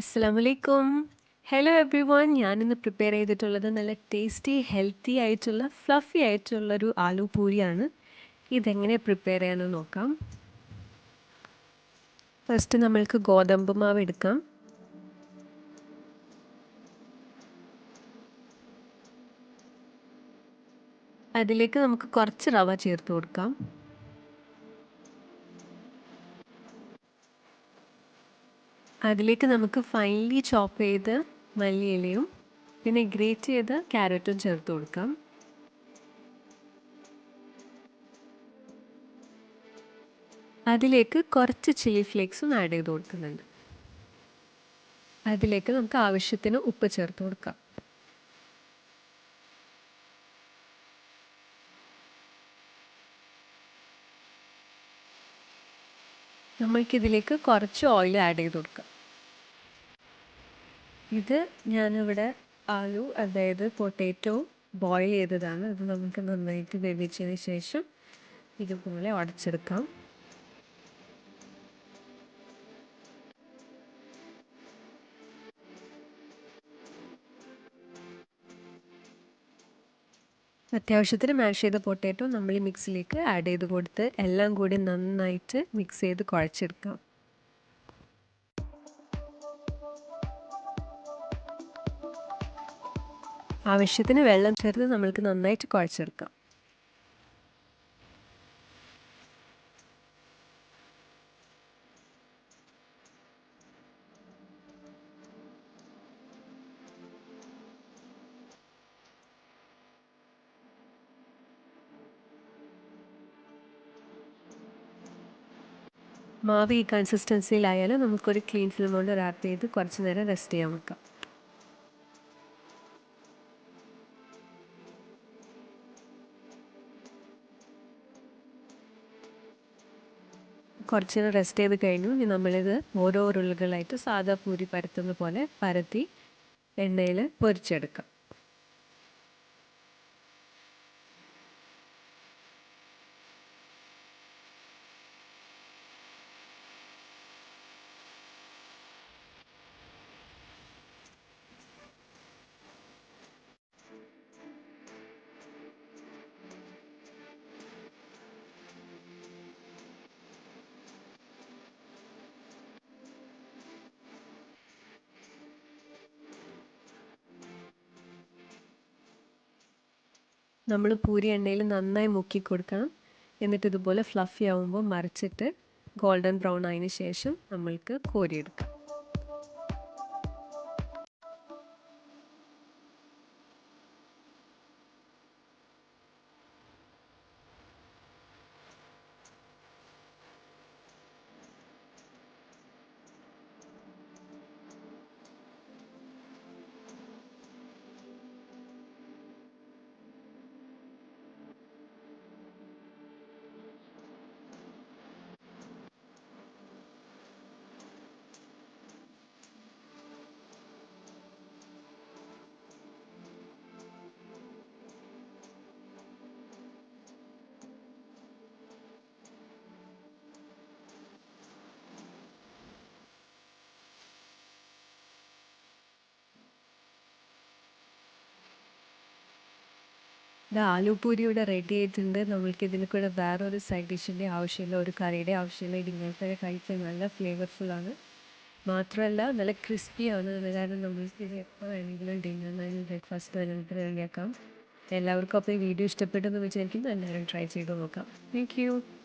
അസ്സലാമലൈക്കും. Hello everyone ഞാനിന്ന് prepare ചെയ്തിട്ടുള്ളത് നല്ല ടേസ്റ്റി ഹെൽത്തി ആയിട്ടുള്ള ഫ്ലഫി ആയിട്ടുള്ളൊരു ആലു പൂരിയാണ്. ഇതെങ്ങനെ പ്രിപ്പയർ ചെയ്യാമെന്ന് നോക്കാം. ഫസ്റ്റ് നമ്മൾക്ക് ഗോതമ്പ് മാവ് എടുക്കാം. അതിലേക്ക് നമുക്ക് കുറച്ച് റവ ചേർത്ത് കൊടുക്കാം. അതിലേക്ക് നമുക്ക് ഫൈനലി ചോപ്പ് ചെയ്ത് മല്ലിയിലയും പിന്നെ ഗ്രേറ്റ് ചെയ്ത് ക്യാരറ്റും ചേർത്ത് കൊടുക്കാം. അതിലേക്ക് കുറച്ച് ചില്ലി ഫ്ലേക്സും ആഡ് ചെയ്ത് കൊടുക്കുന്നുണ്ട്. അതിലേക്ക് നമുക്ക് ആവശ്യത്തിന് ഉപ്പ് ചേർത്ത് കൊടുക്കാം. നമ്മൾക്കിതിലേക്ക് കുറച്ച് ഓയിൽ ആഡ് ചെയ്ത് കൊടുക്കാം. ഇത് ഞാനിവിടെ ആലു അതായത് പൊട്ടാറ്റോ ബോയിൽ ചെയ്തതാണ്. ഇത് നമുക്ക് നന്നായിട്ട് വേവിച്ചതിന് ശേഷം ഇതുപോലെ ഉടച്ചെടുക്കാം. അത്യാവശ്യത്തിന് മാഷ് ചെയ്ത പൊട്ടാറ്റോ നമ്മൾ ഈ മിക്സിലേക്ക് ആഡ് ചെയ്ത് കൊടുത്ത് എല്ലാം കൂടി നന്നായിട്ട് മിക്സ് ചെയ്ത് കുഴച്ചെടുക്കാം. ആവശ്യത്തിന് വെള്ളം ചേർത്ത് നമ്മൾക്ക് നന്നായിട്ട് കുഴച്ചെടുക്കാം. മാവ് ഈ കൺസിസ്റ്റൻസിയിലായാലും നമുക്കൊരു ക്ലീൻ ഫിലിം കൊണ്ട് റാപ്പ് ചെയ്ത് കുറച്ച് നേരം റെസ്റ്റ് ചെയ്യാൻ വെക്കാം. കുറച്ച് നേരം റെസ്റ്റ് ചെയ്ത് കഴിഞ്ഞു. ഇനി നമ്മളിത് ഓരോ ഉരുളകളായിട്ട് സാധാ പൂരി പരത്തുന്ന പോലെ പരത്തി എണ്ണയിൽ പൊരിച്ചെടുക്കാം. നമ്മൾ പൂരി എണ്ണയിൽ നന്നായി മുക്കി കൊടുക്കണം. എന്നിട്ട് ഇതുപോലെ ഫ്ലഫി ആവുമ്പോൾ മറിച്ചിട്ട് ഗോൾഡൻ ബ്രൗൺ ആയതിനു ശേഷം നമ്മൾക്ക് കോരിയെടുക്കാം. ഇത് ആലുപൂരി ഇവിടെ റെഡി ആയിട്ടുണ്ട്. നമ്മൾക്ക് ഇതിന് കൂടെ വേറൊരു സൈഡ് ഡിഷിന്റെ ആവശ്യമില്ല. ഒരു കറിയുടെ ആവശ്യമില്ല. ഇത് ഇങ്ങനത്തെ കഴിക്കാൻ നല്ല ഫ്ലേവർഫുൾ ആണ്. മാത്രമല്ല നല്ല ക്രിസ്പിയാണ് അത് കാരണം നമ്മൾക്ക് ഇത് എപ്പോൾ വേണമെങ്കിലും ഡിന്നറിനായാലും ബ്രേക്ക്ഫാസ്റ്റ് വേണമെങ്കിൽ റെഡിയാക്കാം എല്ലാവർക്കും അപ്പോൾ ഈ വീഡിയോ ഇഷ്ടപ്പെട്ടെന്ന് വിചാരിക്കുന്നു. എല്ലാവരും ട്രൈ ചെയ്ത് നോക്കാം. താങ്ക്